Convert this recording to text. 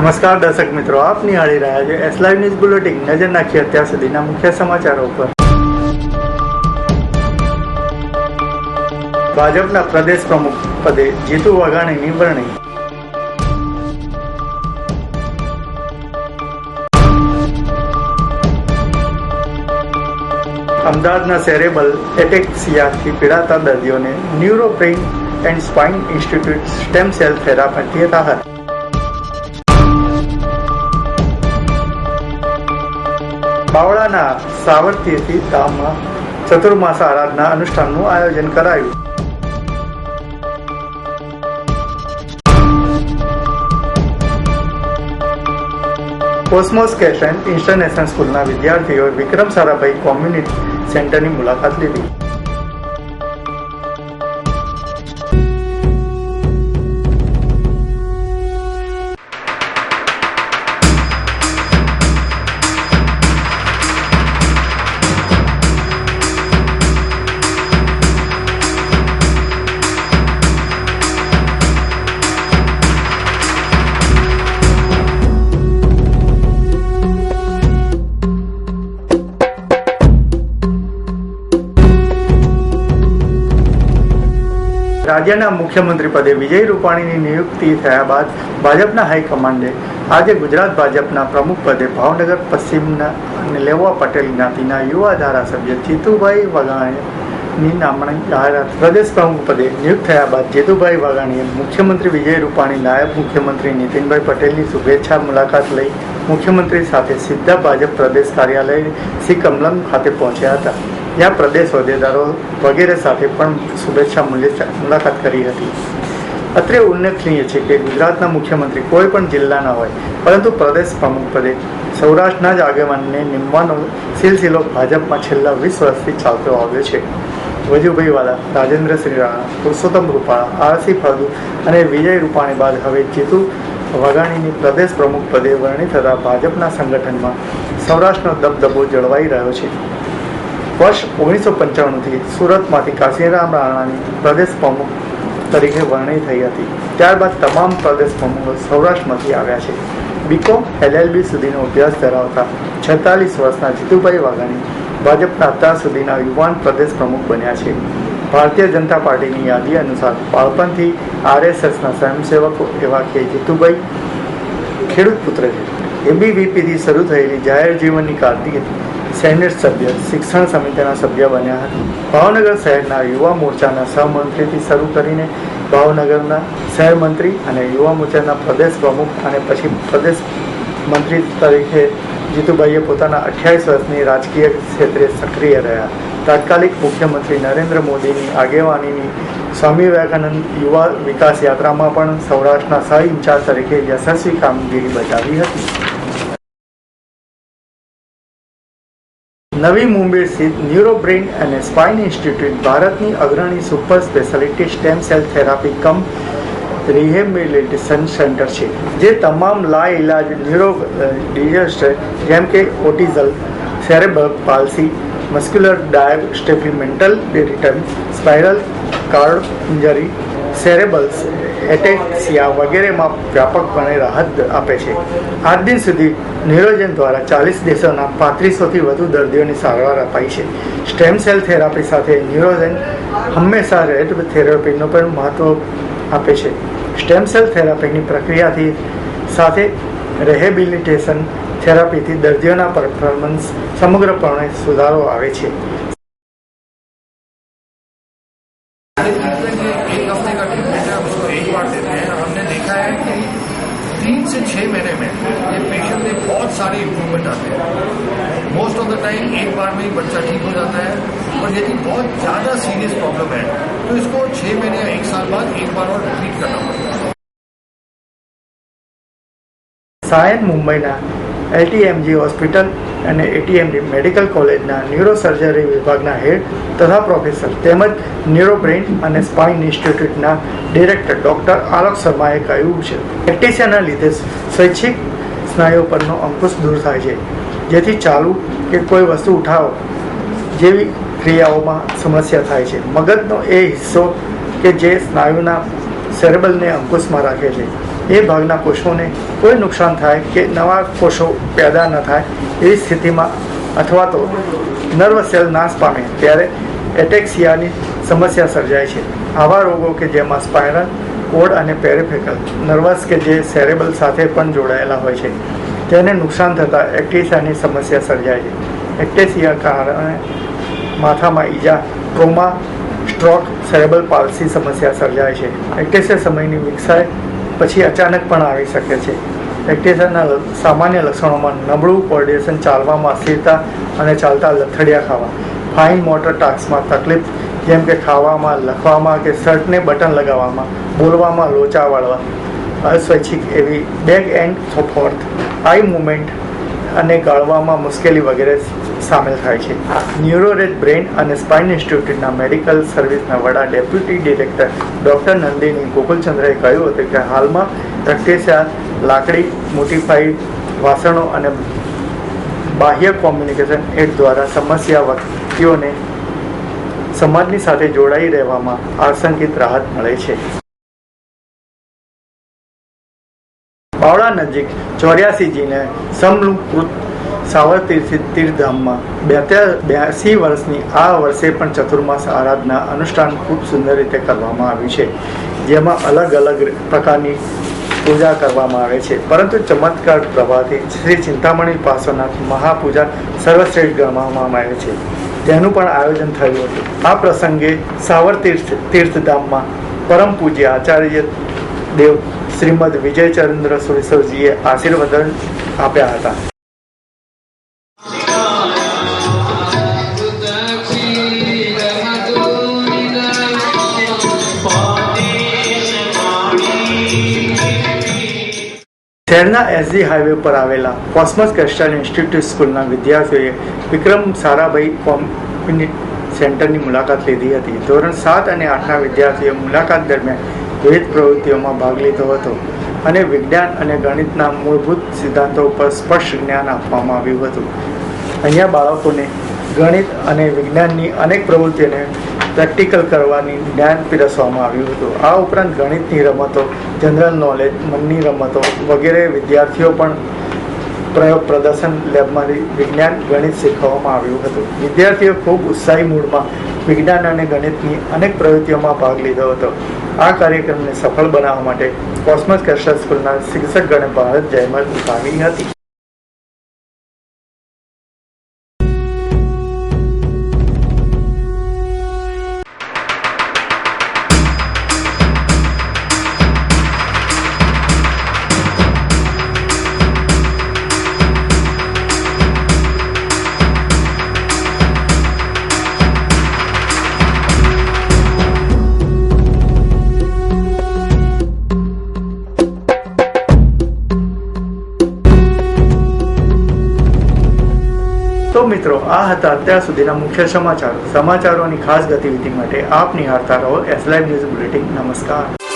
નમસ્કાર દર્શક મિત્રો, આપ નિહાળી રહ્યા છો એસ લાઈવ ન્યૂઝ બુલેટિન નજર નાખીએ અત્યાર સુધીના મુખ્ય સમાચારો પર ભાજપના પ્રદેશ પ્રમુખ પદે જીતુ વાઘાણીની વરણી. અમદાવાદના સેરેબલ એટેક્સિયાથી પીડાતા દર્દીઓને ન્યુરોપ્રેન and spine institute stem cell થેરાપીથી રાહત બાવળાના સાવરતીથી ધામમાં ચતુર્માસ આરાધના અનુષ્ઠાનનું આયોજન કરાયું. કોસ્મોસ કેશન ઇન્ટરનેશનલ સ્કૂલના વિદ્યાર્થીઓએ વિક્રમ સારાભાઈ કોમ્યુનિટી સેન્ટરની મુલાકાત લીધી. રાજ્યના મુખ્યમંત્રી પદે વિજય રૂપાણીની નિયુક્તિ થયા બાદ ભાજપના હાઈકમાન્ડે આજે ગુજરાત ભાજપના પ્રમુખ પદે ભાવનગર, પશ્ચિમના અને લેવા પટેલ જ્ઞાતિના યુવા ધારાસભ્ય જીતુભાઈ વઘાણીની નામણી જાહેરાત પ્રદેશ પ્રમુખ પદે નિયુક્ત થયા બાદ જીતુભાઈ વાઘાણીએ મુખ્યમંત્રી વિજય રૂપાણી, નાયબ મુખ્યમંત્રી નીતિનભાઈ પટેલની શુભેચ્છા મુલાકાત લઈ મુખ્યમંત્રી સાથે સીધા ભાજપ પ્રદેશ કાર્યાલય શ્રી કમલમ ખાતે પહોંચ્યા હતા. જ્યાં પ્રદેશ હોદ્દેદારો વગેરે સાથે પણ શુભેચ્છા મૂલ્ય મુલાકાત કરી હતી. અત્રે ઉલ્લેખનીય છે કે ગુજરાતના મુખ્યમંત્રી કોઈ પણ જિલ્લાના હોય, પરંતુ પ્રદેશ પ્રમુખ પદે સૌરાષ્ટ્રના જ આગેવાનને નિમવાનો સિલસિલો ભાજપમાં છેલ્લા વીસ વર્ષથી ચાલતો આવ્યો છે. વજુભાઈ વાલા શ્રી રાણા, પુરુષોત્તમ રૂપાળા આરસી ફળદુ અને વિજય રૂપાણી બાદ હવે જીતુ વાઘાણીની પ્રદેશ પ્રમુખ પદે વરણી થતાં ભાજપના સંગઠનમાં સૌરાષ્ટ્રનો દબદબો જળવાઈ રહ્યો છે. વર્ષ ઓગણીસો પંચાણુંથી સુરતમાંથી કાશીરામ રાણાની પ્રદેશ પ્રમુખ તરીકે વરણી થઈ હતી. ત્યારબાદ તમામ પ્રદેશ પ્રમુખો સૌરાષ્ટ્રમાંથી આવ્યા છે. બીકોમ એલએલબી સુધીનો અભ્યાસ ધરાવતા છેતાલીસ વર્ષના જીતુભાઈ વાઘાણી ભાજપના અત્યાર સુધીના યુવાન પ્રદેશ પ્રમુખ બન્યા છે. ભારતીય જનતા પાર્ટીની યાદી અનુસાર બાળપણથી આરએસએસના સ્વયંસેવકો એવા કે જીતુભાઈ ખેડૂત પુત્ર છે. એબીવીપીથી શરૂ થયેલી જાહેર જીવનની કારકિર્દી સેનેટ સભ્ય, શિક્ષણ સમિતિના સભ્ય બન્યા હતા. ભાવનગર શહેરના યુવા મોરચાના સહમંત્રીથી શરૂ કરીને ભાવનગરના શહેર મંત્રી અને યુવા મોરચાના પ્રદેશ પ્રમુખ અને પછી પ્રદેશ મંત્રી તરીકે જીતુભાઈએ પોતાના અઠ્યાવીસ વર્ષની રાજકીય ક્ષેત્રે સક્રિય રહ્યા. તાત્કાલિક મુખ્યમંત્રી નરેન્દ્ર મોદીની આગેવાનીની સ્વામી વિવેકાનંદ યુવા વિકાસ યાત્રામાં પણ સૌરાષ્ટ્રના સહ ઇન્ચાર્જ તરીકે યશસ્વી કામગીરી બજાવી હતી. નવી મુંબઈ સ્થિત ન્યુરોબ્રેન અને સ્પાઇન ઇન્સ્ટિટ્યૂટ ભારતની અગ્રણી super speciality stem cell therapy cum rehabilitation centre છે, જે તમામ લાઇલાજ ન્યુરો ડિઝાસ્ટર જેમ કે autism, cerebral palsy, muscular dystrophy mental retardation spinal, cord, injury cerebellar ataxia વગેરેમાં વ્યાપકપણે રાહત આપે છે. આજ દિન સુધી ન્યુરોજન દ્વારા ચાલીસ દેશોના પાંત્રીસોથી વધુ દર્દીઓની સારવાર અપાઈ છે. સ્ટેમ સેલ થેરાપી સાથે ન્યુરોજન હંમેશા રેડ થેરાપીનો પણ મહત્વ આપે છે. સ્ટેમ સેલ થેરાપીની પ્રક્રિયાથી સાથે રેહેબિલિટેશન થેરાપીથી દર્દીઓના પરફોર્મન્સ સમગ્રપણે સુધારો આવે છે. सारे इम्प्रूवमेंट आते हैं मोस्ट ऑफ द टाइम एक बार में ही बच्चा ठीक हो जाता है और यदि बहुत ज़्यादा सीरियस प्रॉब्लम है तो इसको छह महीने या एक साल बाद एक बार और रिपीट करना पड़ता है સાયન મુંબઈના એલટીએમજી હોસ્પિટલ અને એટીએમડી મેડિકલ કોલેજના ન્યુરોસર્જરી વિભાગના હેડ તથા પ્રોફેસર તેમજ ન્યુરોબ્રેઇન અને સ્પાઇન ઇન્સ્ટિટ્યૂટના ડિરેક્ટર ડૉક્ટર આલોક શર્માએ કહ્યું છે પ્રેક્ટિસિયાના લીધે સ્વૈચ્છિક સ્નાયુઓ પરનો અંકુશ દૂર થાય છે. જેથી ચાલુ કે કોઈ વસ્તુ ઉઠાવો જેવી ક્રિયાઓમાં સમસ્યા થાય છે. મગજનો એ હિસ્સો કે જે સ્નાયુના સેરેબલને અંકુશમાં રાખે છે. એ ભાગના કોષોને કોઈ નુકસાન થાય કે નવા કોષો પેદા ન થાય એવી સ્થિતિમાં અથવા તો નર્વ સેલ નાશ પામે ત્યારે એટેક્સિયાની સમસ્યા સર્જાય છે. આવા રોગો કે જેમાં સ્પાઇરલ કોડ અને પેરેફેકલ નર્વસ કે જે સેરેબલ સાથે પણ જોડાયેલા હોય છે. તેને નુકસાન થતાં એક્ટેસિયાની સમસ્યા સર્જાય છે. એક્ટેસિયા કારણે માથામાં ઈજા, ટ્રોમા, સ્ટ્રોક સેરેબલ પાલ્સી સમસ્યા સર્જાય છે. એક્ટેસિયા સમયની વિકસાય પછી અચાનક પણ આવી શકે છે. એક્ટેસિયાના સામાન્ય લક્ષણોમાં નબળું કોર્ડિનેશન ચાલવામાં અસ્થિરતા અને ચાલતા લથડિયા ખાવા ફાઇન મોટર ટાસ્કમાં તકલીફ જેમ કે ખાવામાં, લખવામાં કે શર્ટને બટન લગાવવામાં, બોલવામાં, લોચા વાળવા. અસ્વૈચ્છિક એવી back and forth eye movement અને ગાળવામાં મુશ્કેલી વગેરે સામેલ થાય છે. ન્યુરોરેજ બ્રેઇન અને સ્પાઇન ઇન્સ્ટિટ્યૂટના મેડિકલ સર્વિસના વડા ડેપ્યુટી ડિરેક્ટર ડૉક્ટર નંદિની ગોકુલચંદ્રએ કહ્યું હતું કે હાલમાં રક્ટેશા લાકડી, મોટીફાઈડ વાસણો અને બાહ્ય કોમ્યુનિકેશન એડ દ્વારા સમસ્યા વ્યક્તિઓને સમાજની સાથે જોડાઈ રહેવામાં આશંકિત રાહત મળે છે. બાવળા નજીક ચોર્યાસીજીને સમૃકૃત સાવરતીર્થ તીર્થધામમાં બ્યાસી વર્ષની આ વર્ષે પણ ચતુર્માસ આરાધના અનુષ્ઠાન ખૂબ સુંદર રીતે કરવામાં આવ્યું છે. જેમાં અલગ અલગ પ્રકારની પૂજા કરવામાં આવે છે. પરંતુ ચમત્કાર પ્રભાવથી શ્રી ચિંતામણી પાર્શ્વનાથ મહાપૂજા સર્વશ્રેષ્ઠ ગણવામાં આવે છે. તેનું પણ આયોજન થયું હતું. આ પ્રસંગે સાવર તીર્થ, તીર્થધામમાં પરમ પૂજ્ય આચાર્ય દેવ શ્રીમદ વિજયચંદ્ર સુરેશ્વરજીએ આશીર્વાદન આપ્યા હતા. શહેરના એસજી હાઈવે પર આવેલા કોસ્મસ ક્રિસ્ટલ ઇન્સ્ટિટ્યૂટ સ્કૂલના વિદ્યાર્થીઓએ વિક્રમ સારાભાઈ કોમ્યુનિટી સેન્ટરની મુલાકાત લીધી હતી. ધોરણ સાત અને આઠના વિદ્યાર્થીઓએ મુલાકાત દરમિયાન વિવિધ પ્રવૃત્તિઓમાં ભાગ લીધો હતો અને વિજ્ઞાન અને ગણિતના મૂળભૂત સિદ્ધાંતો પર સ્પષ્ટ જ્ઞાન આપવામાં આવ્યું હતું. અહીંયા બાળકોને ગણિત અને વિજ્ઞાનની અનેક પ્રવૃત્તિઓને પ્રેક્ટિકલ કરવાની જ્ઞાન પીરસવામાં આવ્યું હતું. આ ઉપરાંત ગણિતની રમતો, જનરલ નોલેજ, મનની રમતો વગેરે વિદ્યાર્થીઓ પણ પ્રયોગ પ્રદર્શન લેબમાંથી વિજ્ઞાન, ગણિત શીખવવામાં આવ્યું હતું. વિદ્યાર્થીઓ ખૂબ ઉત્સાહી મૂડમાં વિજ્ઞાન અને ગણિતની અનેક પ્રવૃત્તિઓમાં ભાગ લીધો હતો. આ કાર્યક્રમને સફળ બનાવવા માટે કોસ્મસ કેશર સ્કૂલના શિક્ષકગણે ભારત જયમત ઉઠાવી હતી. મિત્રો, આ હતા અત્યાર સુધીના મુખ્ય સમાચારો. સમાચારોની ખાસ ગતિવિધિ માટે આપ નિહાળતા રહો. એસ લાઈવ ન્યૂઝ બુલેટિન નમસ્કાર.